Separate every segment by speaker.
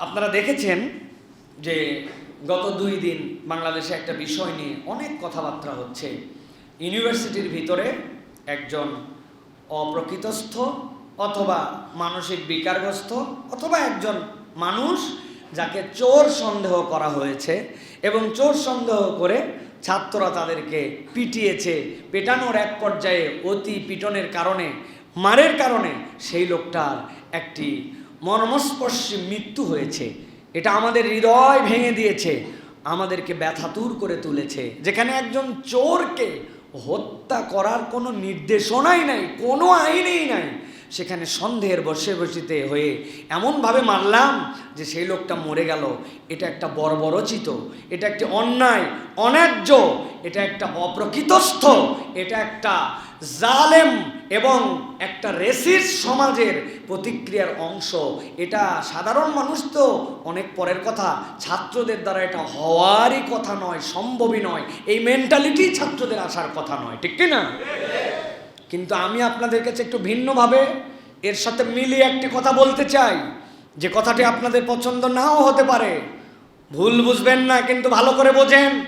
Speaker 1: আপনারা দেখেছেন যে গত দুই দিন বাংলাদেশে একটা বিষয় নিয়ে অনেক কথাবার্তা হচ্ছে। ইউনিভার্সিটির ভিতরে একজন অপ্রকৃতস্থ অথবা মানসিক বিকারগ্রস্ত অথবা একজন মানুষ যাকে চোর সন্দেহ করা হয়েছে এবং চোর সন্দেহ করে ছাত্ররা তাদেরকে পিটিয়েছে, পেটানোর এক পর্যায়ে অতি পিটনের কারণে, মারের কারণে সেই লোকটার একটি মর্মস্পর্শী মৃত্যু হয়েছে। এটা আমাদের হৃদয় ভেঙে দিয়েছে। আমাদেরকে ব্যথাতুর করে তুলেছে। যেখানে একজন চোরকে হত্যা করার কোনো নির্দেশনাই নাই, কোনো আইনেই নাই। সেখানে সন্দেহের বসে বসিতে হয়ে এমনভাবে মারলাম যে সেই লোকটা মরে গেল। এটা একটা বর্বরচিত, এটা একটি অন্যায়, অন্যায্য, এটা একটা অপ্রকৃতস্থ, এটা একটা জালেম এবং একটা রেসিস সমাজের প্রতিক্রিয়ার অংশ। এটা সাধারণ মানুষ তো অনেক পরের কথা। ছাত্রদের দ্বারা এটা হওয়ারই কথা নয়, সম্ভবই নয়। এই মেন্টালিটি ছাত্রদের আসার কথা নয়, ঠিক কি না? কিন্তু আমি আপনাদের কাছে একটু ভিন্নভাবে এর সাথে মিলিয়ে একটি কথা বলতে চাই। যে কথাটি আপনাদের পছন্দ নাও হতে পারে। ভুল বুঝবেন না, কিন্তু ভালো করে বোঝেন।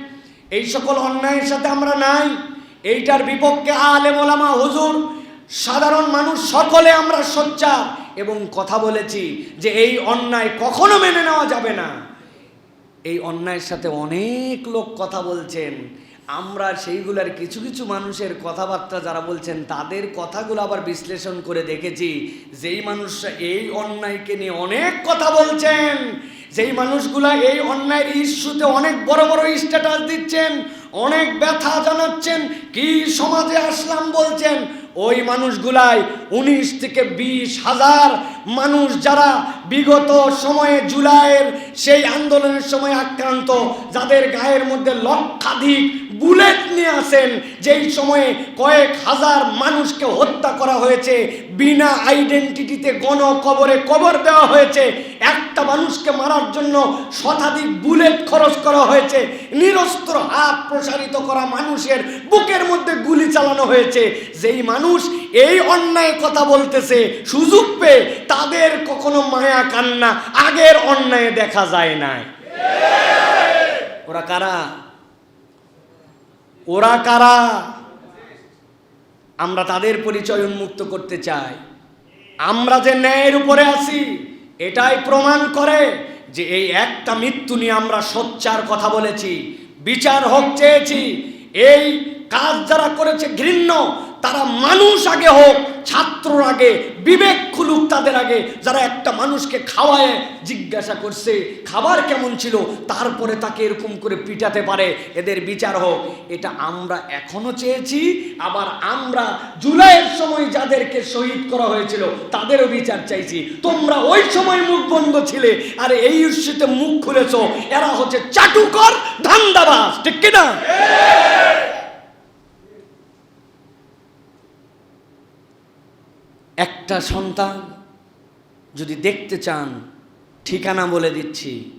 Speaker 1: এই সকল অন্যায়ের সাথে আমরা নাই। এইটার বিপক্ষে আলেম ওলামা হুজুর, সাধারণ মানুষ সকলে আমরা সোচ্চার। এবং কথা বলেছি যে এই অন্যায় কখনো মেনে নেওয়া যাবে না। এই অন্যায়ের সাথে অনেক লোক কথা বলছেন। আমরা সেইগুলার কিছু কিছু মানুষের কথাবার্তা যারা বলছেন, তাদের কথাগুলো আবার বিশ্লেষণ করে দেখেছি। যেই মানুষরা এই অন্যায়কে নিয়ে অনেক কথা বলছেন, যেই মানুষগুলা এই অন্যায়ের ইস্যুতে অনেক বড় বড় স্ট্যাটাস দিচ্ছেন, অনেক ব্যথা জানাচ্ছেন, কি সমাজে আসলাম বলছেন, ওই মানুষগুলাই উনিশ থেকে বিশ হাজার মানুষ যারা বিগত সময়ে জুলাইয়ের সেই আন্দোলনের সময় আক্রান্ত, যাদের গায়ের মধ্যে লক্ষাধিক বুলেট নিয়ে আসেন, যেই সময়ে কয়েক হাজার মানুষকে হত্যা করা হয়েছে, বিনা আইডেন্টিটিতে গণ কবরে দেওয়া হয়েছে, একটা মানুষকে মারার জন্য শতাধিক বুলেট খরচ করা হয়েছে, নিরস্ত্র হাত প্রসারিত করা মানুষের বুকের মধ্যে গুলি চালানো হয়েছে, যেই মানুষ এই অন্যায় কথা বলতেছে, সুযোগ পেয়ে তাদের কখনো মায়া কান্না আগের অন্যায় দেখা যায় নাই। ওরা কারা? ওরা কারা? আমরা তাদের পরিচয় উন্মুক্ত করতে চাই। আমরা যে ন্যায়ের উপরে আছি, এটাই প্রমাণ করে যে এই একটা মৃত্যু নিয়ে আমরা সোচ্চার কথা বলেছি, বিচার হোক চেয়েছি। এই কাজ যারা করেছে ঘৃণ্য তারা মানুষ আগে হোক ছাত্র আগে, বিবেক খুলুক তাদের আগে। যারা একটা মানুষকে খাওয়ায়, জিজ্ঞাসা করছে, খাবার কেমন ছিল? তারপরে তাকে এরকম করে পিটাতে পারে। এদের বিচার হোক। এটা আমরা এখনও চেয়েছি। আবার আমরা জুলাইয়ের সময় যাদেরকে শহীদ করা হয়েছিল, তাদেরও বিচার চাইছি। তোমরা ওই সময় মুখ বন্ধ ছিলে, আর এই ইস্যুতে মুখ খুলেছ। এরা হচ্ছে চাটুকর ধান্দাবাজ, ঠিক কিনা? একটা সন্তান যদি দেখতে চান, ঠিকানা বলে দিচ্ছি।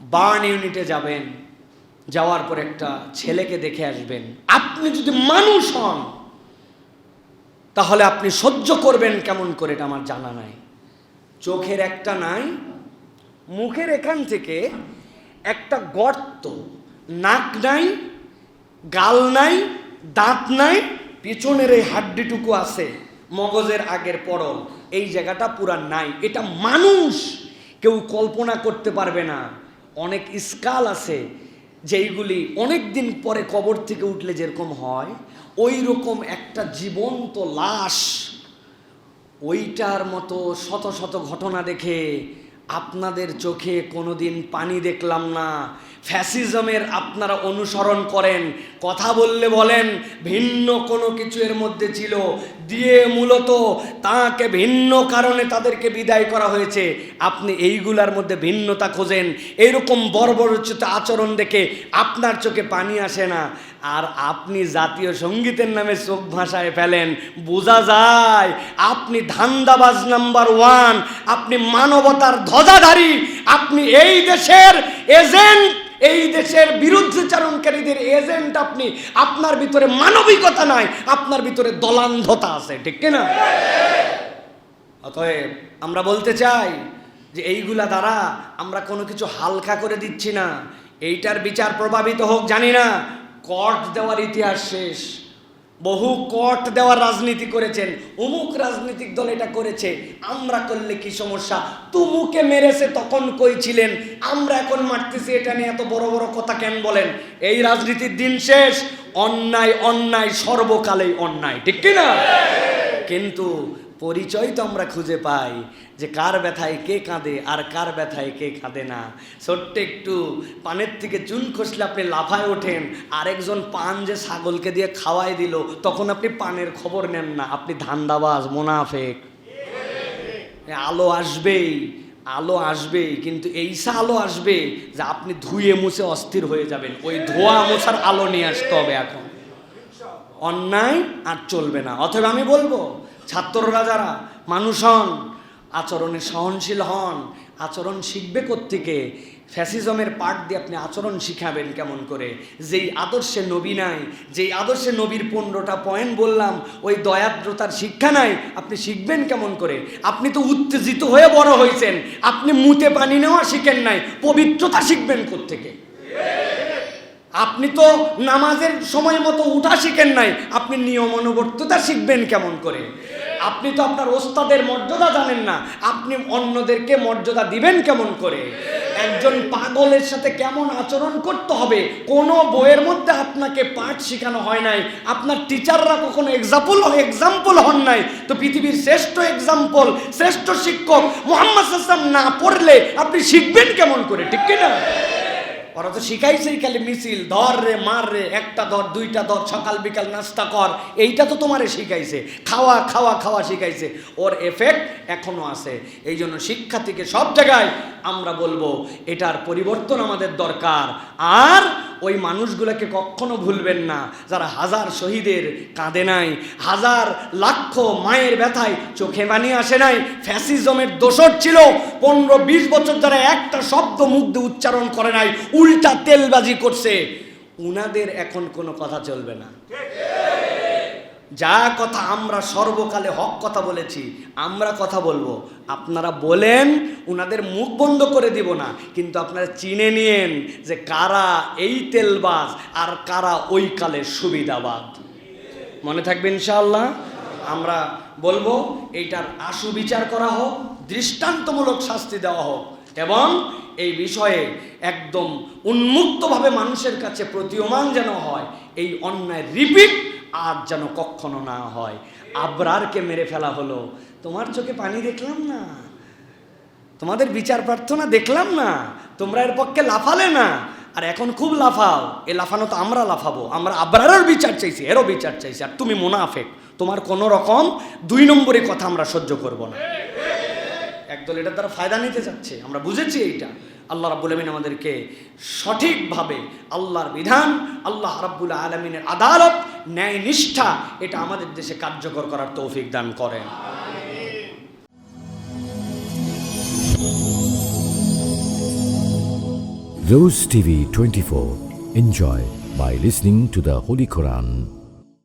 Speaker 1: বার্ন ইউনিটে যাবেন, যাওয়ার পর একটা ছেলেকে দেখে আসবেন। আপনি যদি মানুষ হন, তাহলে আপনি সহ্য করবেন কেমন করে, এটা আমার জানা নাই। চোখের একটা নাই, মুখের এখান থেকে একটা গর্ত। নাক নাই, গাল নাই, দাঁত নাই, পিছনের এই হাড্ডিটুকু আছে। মগজের আগের পরল এই জায়গাটা পুরা নাই। এটা মানুষ কেউ কল্পনা করতে পারবে না। অনেক স্কাল আছে যেইগুলি অনেক দিন পরে কবর থেকে উঠলে যেরকম হয় ওই রকম একটা জীবন্ত লাশ, ওইটার মতো শত শত ঘটনা দেখে আপনাদের চোখে কোনোদিন পানি দেখলাম না। ফ্যাসিজমের আপনারা অনুসরণ করেন, কথা বললে বলেন, ভিন্ন কোনো কিছু এর মধ্যে ছিল। দিয়ে মূলত তাকে ভিন্ন কারণে তাদেরকে বিদায় করা হয়েছে। আপনি এইগুলার মধ্যে ভিন্নতা খোঁজেন। এরকম বর্বরচিত আচরণ দেখে আপনার চোখে পানি আসে না। আর আপনি জাতীয় সঙ্গীতের নামে চোখ ভাষায় ফেলেন। বোঝা যায়, আপনি ধান্দাবাজ নাম্বার ওয়ান, আপনি মানবতার ধ্বজাধারী, আপনি এই দেশের এজেন্ট এই দেশের বিরুদ্ধে চারণকারীদের এজেন্ট আপনি, আপনার ভিতরে মানবিকতা নাই, আপনার ভিতরে দলান্ধতা আছে, ঠিক কিনা? অতএব আমরা বলতে চাই যে এইগুলা দ্বারা আমরা কোনো কিছু হালকা করে দিচ্ছি না। এইটার বিচার প্রভাবিত হোক, জানি না। কট দেওয়ার ইতিহাস শেষ। বহু কট দেওয়ার রাজনীতি করেছেন, অমুক রাজনৈতিক দল এটা করেছে, আমরা করলে কি সমস্যা? তুমুকে মেরেছে তখন কই ছিলেন? আমরা এখন মারতেছি, এটা নিয়ে এত বড় বড় কথা কেন বলেন? এই রাজনীতির দিন শেষ, অন্যায় অন্যায়, সর্বকালেই অন্যায়, ঠিক কিনা? কিন্তু পরিচয় তো আমরা খুঁজে পাই যে কার ব্যথায় কে কাঁদে আর কার ব্যথায় কে কাঁদে না। ছোট্ট একটু পানের থেকে চুন খসলে আপনি লাফায় ওঠেন, আরেকজন পান যে ছাগলকে দিয়ে খাওয়াই দিল, তখন আপনি পানের খবর নেন না, আপনি ধান্দাবাজ, মোনাফেক। আলো আসবেই আলো আসবেই, কিন্তু এইসা আলো আসবে যে আপনি ধুয়ে মুছে অস্থির হয়ে যাবেন। ওই ধোয়া মোছার আলো নিয়ে আসতে হবে এখন। অন্যায় আর চলবে না। অথবা আমি বলব ছাত্ররা যারা, মানুষ হন, আচরণে সহনশীল হন, আচরণ শিখবে কোত্থেকে? ফ্যাসিজমের পার্ট দিয়ে আপনি আচরণ শিখাবেন কেমন করে? যেই আদর্শে নবী নাই, যেই আদর্শে নবীর পনেরোটা পয়েন্ট বললাম, ওই দয়াদ্রতার শিক্ষা নাই, আপনি শিখবেন কেমন করে? আপনি তো উত্তেজিত হয়ে বড় হয়েছেন, আপনি মুতে পানি নেওয়া শিখেন নাই, পবিত্রতা শিখবেন কোত্থেকে? আপনি তো নামাজের সময় মতো উঠা শিখেন নাই, আপনি নিয়মানুবর্ততা শিখবেন কেমন করে? আপনি তো আপনার ওস্তাদের মর্যাদা জানেন না। আপনি অন্যদেরকে মর্যাদা দিবেন কেমন করে? একজন পাগলের সাথে কেমন আচরণ করতে হবে? কোনো বইয়ের মধ্যে আপনাকে পাঠ শেখানো হয় নাই। আপনার টিচাররা কখনো এক্সাম্পল এক্সাম্পল হন নাই। তো পৃথিবীর শ্রেষ্ঠ এক্সাম্পল শ্রেষ্ঠ শিক্ষক মোহাম্মদ হাসান না পড়লে আপনি শিখবেন কেমন করে, ঠিক কিনা? ওরা তো শিখাইছেই খালি মিছিল, ধর রে, মার রে, একটা ধর, দুইটা ধর, সকাল বিকাল নাস্তা কর, এইটা তো তোমারে শিখাইছে, খাওয়া খাওয়া খাওয়া শিখাইছে। ওর এফেক্ট এখনও আছে। এই জন্য শিক্ষা থেকে সব জায়গায় আমরা বলব, এটার পরিবর্তন আমাদের দরকার। আর ওই মানুষগুলোকে কখনো ভুলবেন না, যারা হাজার শহীদের কাঁদে নাই, হাজার লাখ মায়ের ব্যথায় চোখে পানি আসে নাই, ফ্যাসিজমের দোষর ছিল, পনেরো বিশ বছর যারা একটা শব্দ মুখ উচ্চারণ করে নাই, উল্টা তেলবাজি করছে। উনাদের এখন কোনো কথা চলবে না। যা কথা আমরা সর্বকালে হক কথা বলেছি, আমরা কথা বলব। আপনারা বলেন, উনাদের মুখ বন্ধ করে দিব না, কিন্তু আপনারা চিনে নিয়েন যে কারা এই তেলবাজ আর কারা ওই কালের সুবিধাবাদ। মনে থাকবে ইনশাআল্লাহ? আমরা বলব, এইটার আশু বিচার করা হোক, দৃষ্টান্তমূলক শাস্তি দেওয়া হোক, এবং এই বিষয়ে একদম উন্মুক্তভাবে মানুষের কাছে প্রতীয়মান যেন হয়, এই অন্যায় রিপিট আর যেন কখনো না হয়। আবরারকে মেরে ফেলা হলো। তোমার চোখে পানি দেখলাম না। তোমাদের বিচার প্রার্থনা দেখলাম না। তোমরা এর পক্ষে লাফালে না। আর এখন খুব লাফাও। এ লাফানো তো আমরা লাফাবো। আমরা আবরারের বিচার চাইছি, এরও বিচার চাইছি। আর তুমি মোনাফেক। তোমার কোনো রকম দুই নম্বরে কথা আমরা সহ্য করব না। একদল এটার দ্বারা ফায়দা নিতে চাচ্ছে আমরা বুঝেছি এইটা। আল্লাহ রাব্বুল আলমিন আমাদেরকে সঠিকভাবে আল্লাহর বিধান, আল্লাহ রাব্বুল আলমিনের আদালত ন্যায় নিষ্ঠা এটা আমাদের দেশে কার্যকর করার তৌফিক দান করেন
Speaker 2: Rose TV 24. Enjoy by listening to the Holy Quran.